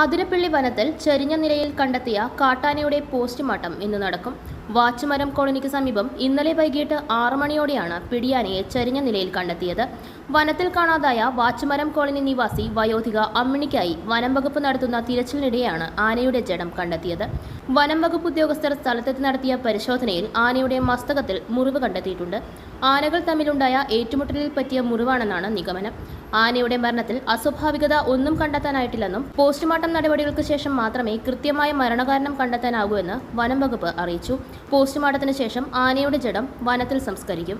അതിരപ്പള്ളി വനത്തിൽ ചരിഞ്ഞ നിലയിൽ കണ്ടെത്തിയ കാട്ടാനയുടെ പോസ്റ്റ്മോർട്ടം ഇന്ന് നടക്കും. വാച്ചുമരം കോളനിക്ക് സമീപം ഇന്നലെ വൈകിട്ട് ആറു മണിയോടെയാണ് പിടിയാനയെ ചെരിഞ്ഞ നിലയിൽ കണ്ടെത്തിയത്. വനത്തിൽ കാണാതായ വാച്ചുമരം കോളനി നിവാസി വയോധിക അമ്മിണിക്കായി വനം വകുപ്പ് നടത്തുന്ന തിരച്ചിലിനിടെയാണ് ആനയുടെ ജഡം കണ്ടെത്തിയത്. വനം വകുപ്പ് ഉദ്യോഗസ്ഥർ സ്ഥലത്തെത്തി നടത്തിയ പരിശോധനയിൽ ആനയുടെ മസ്തകത്തിൽ മുറിവ് കണ്ടെത്തിയിട്ടുണ്ട്. ആനകൾ തമ്മിലുണ്ടായ ഏറ്റുമുട്ടലിൽ പറ്റിയ മുറിവാണെന്നാണ് നിഗമനം. ആനയുടെ മരണത്തിൽ അസ്വാഭാവികത ഒന്നും കണ്ടെത്താനായിട്ടില്ലെന്നും പോസ്റ്റ്മോർട്ടം നടപടികൾക്ക് ശേഷം മാത്രമേ കൃത്യമായ മരണകാരണം കണ്ടെത്താനാകൂ എന്ന് വനം വകുപ്പ് അറിയിച്ചു. പോസ്റ്റ്മോർട്ടത്തിന് ശേഷം ആനയുടെ ജഡം വനത്തിൽ സംസ്കരിക്കും